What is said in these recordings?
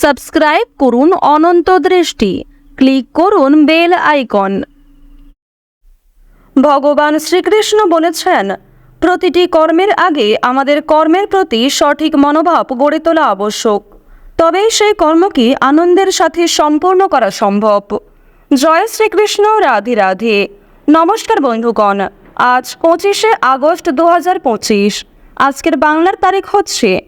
Subscribe করুন অনন্ত দৃষ্টি। Click করুন বেল আইকন। ভগবান শ্রীকৃষ্ণ বলেছেন, প্রতিটি কর্মের আগে আমাদের কর্মের প্রতি সঠিক মনোভাব গড়ে তোলা আবশ্যক। তবেই সেই কর্মকে আনন্দের সাথে সম্পূর্ণ করা সম্ভব। জয় শ্রীকৃষ্ণ, রাধে রাধে। নমস্কার বন্ধুগণ, আজ পঁচিশে আগস্ট দু হাজার পঁচিশ। আজকের বাংলার তারিখ হচ্ছে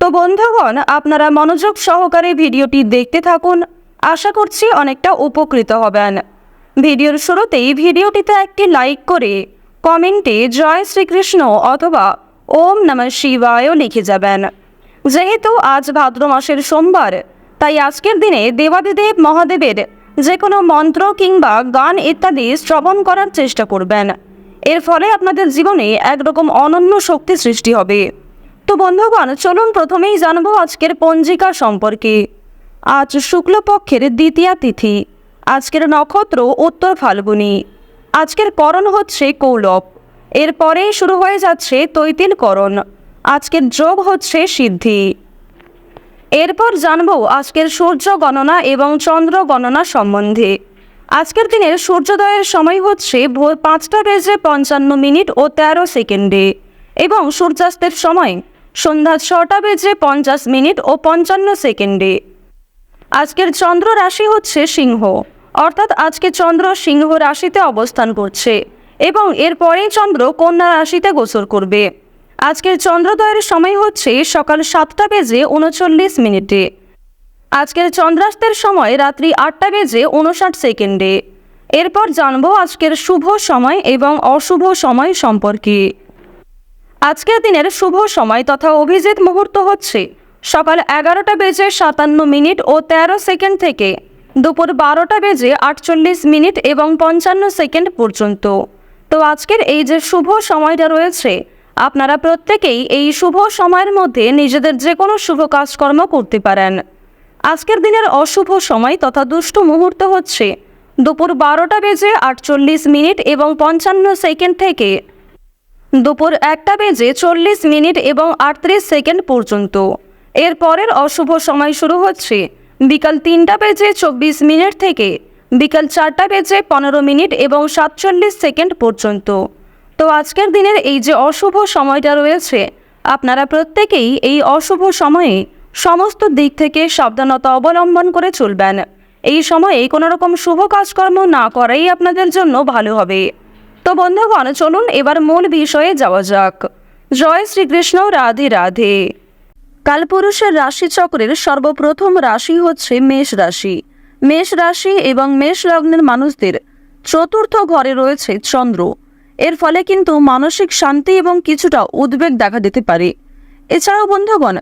তো বন্ধুগণ, আপনারা মনোযোগ সহকারে ভিডিওটি দেখতে থাকুন। আশা করছি অনেকটা উপকৃত হবেন। ভিডিওর শুরুতেই ভিডিওটিতে একটি লাইক করে কমেন্টে জয় শ্রীকৃষ্ণ অথবা ওম নমঃ শিবায়ও লিখে যাবেন। যেহেতু আজ ভাদ্র মাসের সোমবার, তাই আজকের দিনে দেবাদিদেব মহাদেবের যে কোনো মন্ত্র কিংবা গান ইত্যাদি শ্রবণ করার চেষ্টা করবেন। এর ফলে আপনাদের জীবনে একরকম অনন্য শক্তি সৃষ্টি হবে। তো বন্ধুগণ, চলুন প্রথমেই জানব আজকের পঞ্জিকা সম্পর্কে। আজ শুক্লপক্ষের দ্বিতীয়া তিথি, আজকের নক্ষত্র উত্তর ফাল্গুনী। আজকের করণ হচ্ছে কৌলভ এরপরেই শুরু হয়ে যাচ্ছে তৈতিল করণ আজকের যোগ হচ্ছে সিদ্ধি। এরপর জানব আজকের সূর্য গণনা এবং চন্দ্র গণনা সম্বন্ধে। আজকের দিনের সূর্যোদয়ের সময় হচ্ছে ভোর পাঁচটা বেজে পঞ্চান্ন মিনিট ও তেরো সেকেন্ডে এবং সূর্যাস্তের সময় সন্ধ্যা ছটা বেজে পঞ্চাশ মিনিট ও পঞ্চান্ন সেকেন্ডে। আজকের চন্দ্র রাশি হচ্ছে সিংহ। অর্থাৎ আজকে চন্দ্র সিংহ রাশিতে অবস্থান করছে এবং এরপরেই চন্দ্র কন্যা রাশিতে গোচর করবে। আজকের চন্দ্রোদয়ের সময় হচ্ছে সকাল সাতটা বেজে উনচল্লিশ মিনিটে। আজকের চন্দ্রাস্তের সময় রাত্রি আটটা বেজে উনষাট সেকেন্ডে। এরপর জানব আজকের শুভ সময় এবং অশুভ সময় সম্পর্কে। আজকের দিনের শুভ সময় তথা অভিজিৎ মুহূর্ত হচ্ছে। সকাল এগারোটা বেজে সাতান্ন মিনিট ও তেরো সেকেন্ড থেকে দুপুর বারোটা বেজে আটচল্লিশ মিনিট এবং পঞ্চান্ন সেকেন্ড পর্যন্ত। তো আজকের এই যে শুভ সময়টা রয়েছে, আপনারা প্রত্যেকেই এই শুভ সময়ের মধ্যে নিজেদের যে কোনো শুভ কাজকর্ম করতে পারেন। আজকের দিনের অশুভ সময় তথা দুষ্টু মুহূর্ত হচ্ছে দুপুর বারোটা বেজে আটচল্লিশ মিনিট এবং পঞ্চান্ন সেকেন্ড থেকে দুপুর একটা বেজে চল্লিশ মিনিট এবং আটত্রিশ সেকেন্ড পর্যন্ত। এর পরের অশুভ সময় শুরু হচ্ছে বিকাল তিনটা বেজে চব্বিশ মিনিট থেকে বিকাল চারটা বেজে পনেরো মিনিট এবং সাতচল্লিশ সেকেন্ড পর্যন্ত। তো আজকের দিনের এই যে অশুভ সময়টা রয়েছে, আপনারা প্রত্যেকেই এই অশুভ সময়ে সমস্ত দিক থেকে সাবধানতা অবলম্বন করে চলবেন। এই সময়ে কোনো রকম শুভ কাজকর্ম না করাই আপনাদের জন্য ভালো হবে। তো বন্ধুগণ, চলুন এবার মূল বিষয়ে যাওয়া যাক। জয় শ্রীকৃষ্ণ, রাধে রাধে। কালপুরুষের রাশিচক্রের সর্বপ্রথম রাশি হচ্ছে মেষ রাশি। মেষ রাশি এবং মেষ লগ্নের মানুষদের চতুর্থ ঘরে রয়েছে চন্দ্র। এর ফলে কিন্তু মানসিক শান্তি এবং কিছুটা উদ্বেগ দেখা দিতে পারে। এছাড়াও বন্ধুগণ,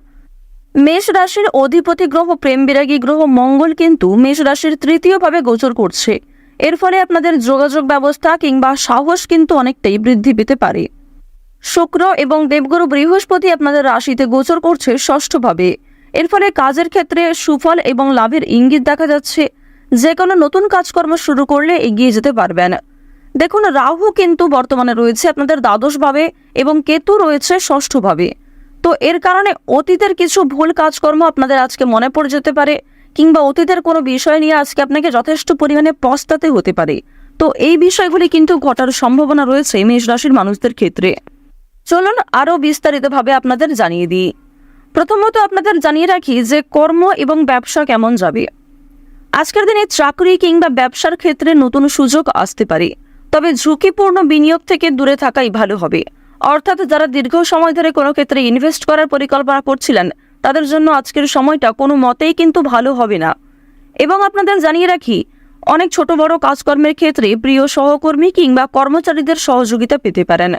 মেষ রাশির অধিপতি গ্রহ প্রেম বিরাগী গ্রহ মঙ্গল কিন্তু মেষ রাশির তৃতীয়ভাবে গোচর করছে। এর ফলে আপনাদের যোগাযোগ ব্যবস্থা কিংবা সাহস কিন্তু অনেকটাই বৃদ্ধি পেতে পারে। শুক্র এবং দেবগুরু বৃহস্পতি আপনাদের রাশিতে গোচর করছে ষষ্ঠভাবে। এর ফলে কাজের ক্ষেত্রে সুফল এবং লাভের ইঙ্গিত দেখা যাচ্ছে। যে কোনো নতুন কাজকর্ম শুরু করলে এগিয়ে যেতে পারবেন। দেখুন, রাহু কিন্তু বর্তমানে রয়েছে আপনাদের দ্বাদশভাবে এবং কেতু রয়েছে ষষ্ঠভাবে। তো এর কারণে অতীতের কিছু ভুল কাজকর্ম আপনাদের আজকে মনে পড়ে যেতে পারে। কিংবা অতীতের কোনো বিষয় নিয়ে আজকে আপনাকে যথেষ্ট পরিমাণে পস্তাতে হতে পারে। তো এই বিষয়গুলি কিন্তু ঘটার সম্ভাবনা রয়েছে মেষ রাশির মানুষদের ক্ষেত্রে। চলুন আরও বিস্তারিতভাবে আপনাদের জানিয়ে দিই। প্রথমত আপনাদের জানিয়ে রাখি যে কর্ম এবং ব্যবসা কেমন যাবে। আজকের দিনে চাকরি কিংবা ব্যবসার ক্ষেত্রে নতুন সুযোগ আসতে পারে, তবে ঝুঁকিপূর্ণ বিনিয়োগ থেকে দূরে থাকাই ভালো হবে। অর্থাৎ যারা দীর্ঘ সময় ধরে কোনো ক্ষেত্রে ইনভেস্ট করার পরিকল্পনা করছিলেন তাদের জন্য আজকের সময়টা কোনো মতেই কিন্তু ভালো হবে না। এবং আপনাদের জানিয়ে রাখি, অনেক ছোট বড় কাজকর্মের ক্ষেত্রে প্রিয় সহকর্মী কিংবা কর্মচারীদের সহযোগিতা পেতে পারেন।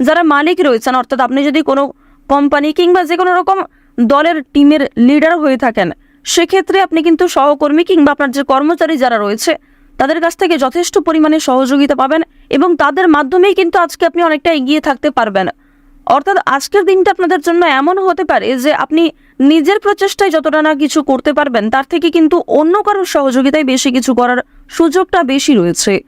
যারা মালিক রয়েছেন, অর্থাৎ আপনি যদি কোনো কোম্পানি কিংবা যে কোনো রকম দলের টিমের লিডার হয়ে থাকেন, সেক্ষেত্রে আপনি কিন্তু সহকর্মী কিংবা আপনার যে কর্মচারী যারা রয়েছে, তাদের কাছ থেকে যথেষ্ট পরিমাণে সহযোগিতা পাবেন এবং তাদের মাধ্যমেই কিন্তু আজকে আপনি অনেকটা এগিয়ে থাকতে পারবেন। অর্থাৎ আজকের দিনটা আপনাদের জন্য এমন হতে পারে যে আপনি নিজের প্রচেষ্টায় যতটা না কিছু করতে পারবেন, তার থেকে কিন্তু অন্য কারোর সহযোগিতায় বেশি কিছু করার সুযোগটা বেশি রয়েছে।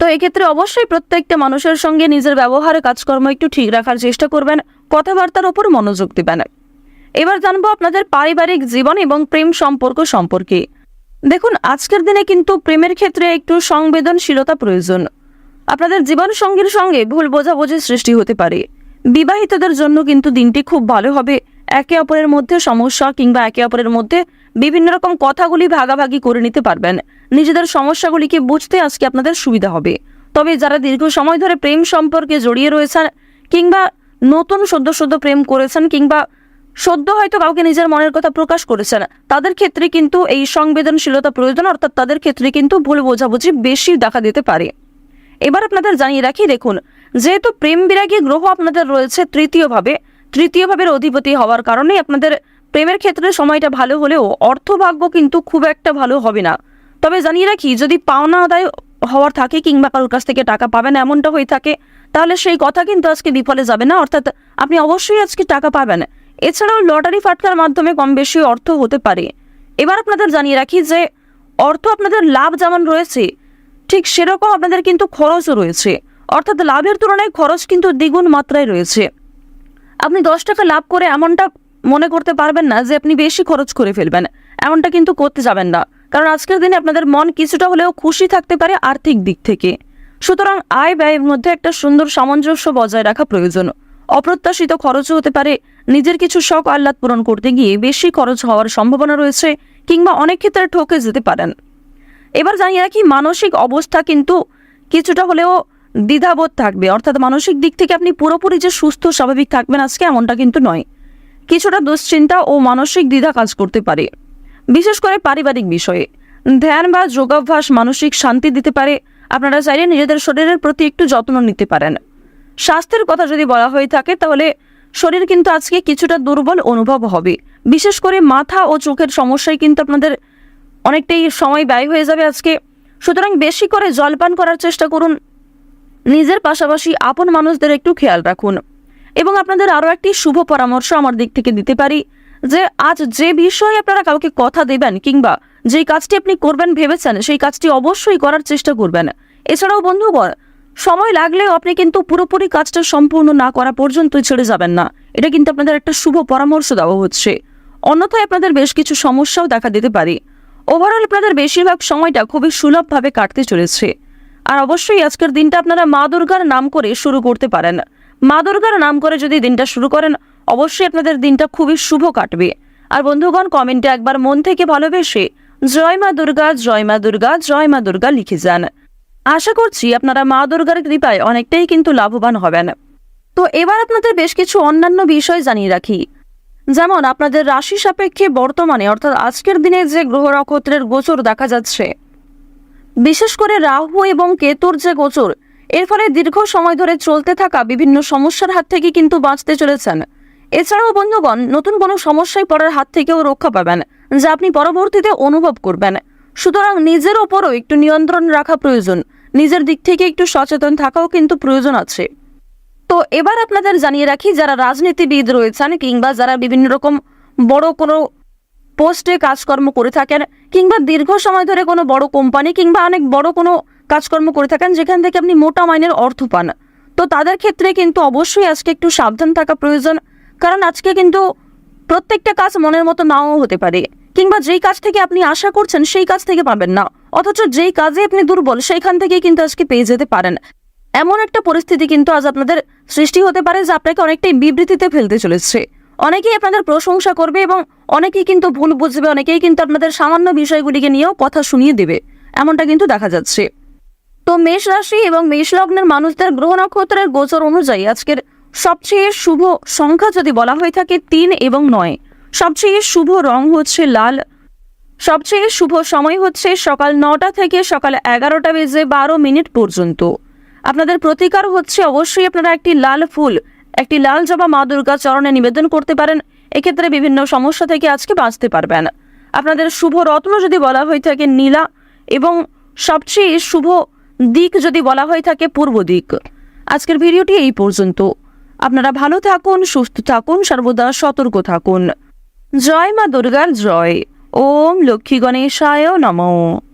তো এক্ষেত্রে অবশ্যই প্রত্যেকটা মানুষের সঙ্গে নিজের ব্যবহার, কাজকর্ম একটু ঠিক রাখার চেষ্টা করবেন, কথাবার্তার ওপর মনোযোগ দেবেন। এবার জানব আপনাদের পারিবারিক জীবন এবং প্রেম সম্পর্ক সম্পর্কে। দেখুন, আজকের দিনে কিন্তু প্রেমের ক্ষেত্রে একটু সংবেদনশীলতা প্রয়োজন। আপনাদের জীবন সঙ্গীর সঙ্গে ভুল বোঝাবুঝির সৃষ্টি হতে পারে। বিবাহিতদের জন্য কিন্তু দিনটি খুব ভালো হবে। একে অপরের মধ্যে সমস্যা কিংবা একে অপরের মধ্যে বিভিন্ন রকম কথাগুলি ভাগাভাগি করে নিতে পারবেন। নিজেদের সমস্যাগুলিকে বুঝতে আজকে আপনাদের সুবিধা হবে। তবে যারা দীর্ঘ সময় ধরে প্রেম সম্পর্কে জড়িয়ে রয়েছেন কিংবা নতুন সদ্য সদ্য প্রেম করেছেন কিংবা সদ্য হয়তো কাউকে নিজের মনের কথা প্রকাশ করেছেন, তাদের ক্ষেত্রে কিন্তু এই সংবেদনশীলতা প্রয়োজন, অর্থাৎ তাদের ক্ষেত্রে কিন্তু ভুল বোঝাবুঝি বেশি দেখা দিতে পারে। এবার আপনাদের জানিয়ে রাখি, দেখুন, যেহেতু প্রেম বিরাগী গ্রহ আপনাদের রয়েছে তৃতীয়ভাবে, তৃতীয়ভাবের অধিপতি হওয়ার কারণে আপনাদের প্রেমের ক্ষেত্রে সময়টা ভালো হলেও অর্থভাগ্য কিন্তু খুব একটা ভালো হবে না। তবে জানিয়ে রাখি, যদি পাওনা আদায় হওয়ার থাকে কিংবা কারোর কাছ থেকে টাকা পাবেন, এমনটা হয়ে থাকে, তাহলে সেই কথা কিন্তু আজকে বিফলে যাবে না। অর্থাৎ আপনি অবশ্যই আজকে টাকা পাবেন। এছাড়াও লটারি ফাটকার মাধ্যমে কম বেশি অর্থ হতে পারে। এবার আপনাদের জানিয়ে রাখি যে, অর্থ আপনাদের লাভ যেমন রয়েছে ঠিক সেরকম আপনাদের কিন্তু খরচও রয়েছে। অর্থাৎ লাভের তুলনায় খরচ কিন্তু দ্বিগুণ মাত্রায় রয়েছে। আপনি দশ টাকা লাভ করে এমনটা মনে করতে পারবেন না যে আপনি বেশি খরচ করে ফেলবেন। এমনটা কিন্তু করতে যাবেন না। কারণ আজকের দিনে আপনাদের মন কিছুটা হলেও খুশি থাকতে পারে আর্থিক দিক থেকে। সুতরাং আয় ব্যয়ের মধ্যে একটা সুন্দর সামঞ্জস্য বজায় রাখা প্রয়োজন। অপ্রত্যাশিত খরচও হতে পারে। নিজের কিছু শখ আহ্লাদ পূরণ করতে গিয়ে বেশি খরচ হওয়ার সম্ভাবনা রয়েছে কিংবা অনেক ক্ষেত্রে ঠকে যেতে পারেন। এবার জানিয়ে রাখি, মানসিক অবস্থা কিন্তু কিছুটা হলেও দ্বিধাবোধ থাকবে। অর্থাৎ মানসিক দিক থেকে আপনি পুরোপুরি যে সুস্থ, স্বাভাবিক থাকবেন আজকে এমনটা কিন্তু নয়। কিছুটা দুশ্চিন্তা ও মানসিক দ্বিধা কাজ করতে পারে। বিশেষ করে পারিবারিক বিষয়ে। ধ্যান বা যোগাভ্যাস মানসিক শান্তি দিতে পারে। আপনারা চাইলে নিজেদের শরীরের প্রতি একটু যত্ন নিতে পারেন। স্বাস্থ্যের কথা যদি বলা হয়ে থাকে, তাহলে শরীর কিন্তু আজকে কিছুটা দুর্বল অনুভব হবে। বিশেষ করে মাথা ও চোখের সমস্যায় কিন্তু আপনাদের অনেকটাই সময় ব্যয় হয়ে যাবে আজকে। সুতরাং বেশি করে জলপান করার চেষ্টা করুন। নিজের পাশাপাশি আপন মানুষদের একটু খেয়াল রাখুন। এবং আপনাদের আরও একটি শুভ পরামর্শ আমার দিক থেকে দিতে পারি যে, আজ যে বিষয়ে আপনারা কাউকে কথা দেবেন কিংবা যেই কাজটি আপনি করবেন ভেবেছেন, সেই কাজটি অবশ্যই করার চেষ্টা করবেন। এছাড়াও বন্ধুগণ সময় লাগলেও আপনি কিন্তু পুরোপুরি কাজটা সম্পূর্ণ না করা পর্যন্ত ছেড়ে যাবেন না। এটা কিন্তু আপনাদের একটা শুভ পরামর্শ দেওয়া হচ্ছে। অন্যথায় আপনাদের বেশ কিছু সমস্যাও দেখা দিতে পারে। ওভারঅল আপনাদের বেশিরভাগ সময়টা খুবই সুলভভাবে কাটতে চলেছে। আর অবশ্যই আজকের দিনটা আপনারা মা দুর্গার নাম করে শুরু করতে পারেন। মা দুর্গার নাম করে যদি দিনটা শুরু করেন, অবশ্যই আপনাদের দিনটা খুবই শুভ কাটবে। আর বন্ধুগণ, কমেন্টে একবার মন থেকে ভালোবেসে জয় মা দুর্গা, জয় মা দুর্গা, জয় মা দুর্গা লিখে যান। আশা করছি আপনারা মা দুর্গার কৃপায় অনেকটাই কিন্তু লাভবান হবেন। তো এবার আপনাদের বেশ কিছু অন্যান্য বিষয় জানিয়ে রাখি। যেমন আপনাদের রাশি সাপেক্ষে বর্তমানে, অর্থাৎ আজকের দিনে যে গ্রহ নক্ষত্রের গোচর দেখা যাচ্ছে। বিশেষ করে রাহু এবং কেতুর যে গোচর, এর ফলে দীর্ঘ সময় ধরে চলতে থাকা বিভিন্ন সমস্যার হাত থেকে কিন্তু বাঁচতে চলেছেন। এছাড়াও বন্ধুগণ, নতুন কোনো সমস্যায় পড়ার হাত থেকেও রক্ষা পাবেন, যা আপনি পরবর্তীতে অনুভব করবেন। সুতরাং নিজের ওপরও একটু নিয়ন্ত্রণ রাখা প্রয়োজন। নিজের দিক থেকে একটু সচেতন থাকাও কিন্তু প্রয়োজন আছে। তো এবার আপনাদের জানিয়ে রাখি, যারা রাজনীতিবিদ রয়েছেন কিংবা যারা বিভিন্ন রকম বড় কোনো পোস্টে কাজকর্ম করে থাকেন কিংবা দীর্ঘ সময় ধরে কোনো বড় কোম্পানি কিংবা অনেক বড় কোনো কাজকর্ম করে থাকেন, যেখান থেকে আপনি মোটা মাইনের অর্থ পান। তো তাদের ক্ষেত্রে কিন্তু অবশ্যই আজকে একটু সাবধান থাকা প্রয়োজন, কারণ আজকে কিন্তু প্রত্যেকটা কাজ মনের মতো নাও হতে পারে। কিংবা যেই কাজ থেকে আপনি আশা করছেন সেই কাজ থেকে পাবেন না, অথচ যেই কাজে আপনি দুর্বল, সেইখান থেকে কিন্তু আজকে পেয়ে যেতে পারেন। এমন একটা পরিস্থিতি কিন্তু আজ আপনাদের সৃষ্টি হতে পারে যা আপনাকে অনেকটাই বিবৃতিতে ফেলতে চলেছে। অনেকেই আপনাদের প্রশংসা করবে এবং অনেকেই কিন্তু ভুল বুঝবে, অনেকেই কিন্তু আপনাদের সামান্য বিষয়গুলিকে নিয়েও কথা শুনিয়ে দেবে। এমনটা কিন্তু দেখা যাচ্ছে। তো মেষ রাশি এবং মেষ লগ্নের মানুষদের গ্রহ নক্ষত্রের গোচর অনুযায়ী আজকের সবচেয়ে শুভ সংখ্যা যদি বলা হয়ে থাকে তিন এবং নয়। সবচেয়ে শুভ রং হচ্ছে লাল। সবচেয়ে শুভ সময় হচ্ছে সকাল নটা থেকে সকাল এগারোটা বেজে বারো মিনিট পর্যন্ত। আপনাদের প্রতিকার হচ্ছে অবশ্যই আপনারা একটি লাল ফুল, একটি লাল জবা মা দুর্গা চরণে নিবেদন করতে পারেন। এক্ষেত্রে বিভিন্ন সমস্যা থেকে আজকে বাঁচতে পারবেন। আপনাদের শুভ রত্ন যদি বলা হয়ে থাকে নীলা এবং সবচেয়ে শুভ দিক যদি বলা হয়ে থাকে পূর্ব দিক। আজকের ভিডিওটি এই পর্যন্ত। আপনারা ভালো থাকুন, সুস্থ থাকুন, সর্বদা সতর্ক থাকুন। জয় মা দুর্গার জয়। ওম লক্ষ্মী গণেশায় নমঃ।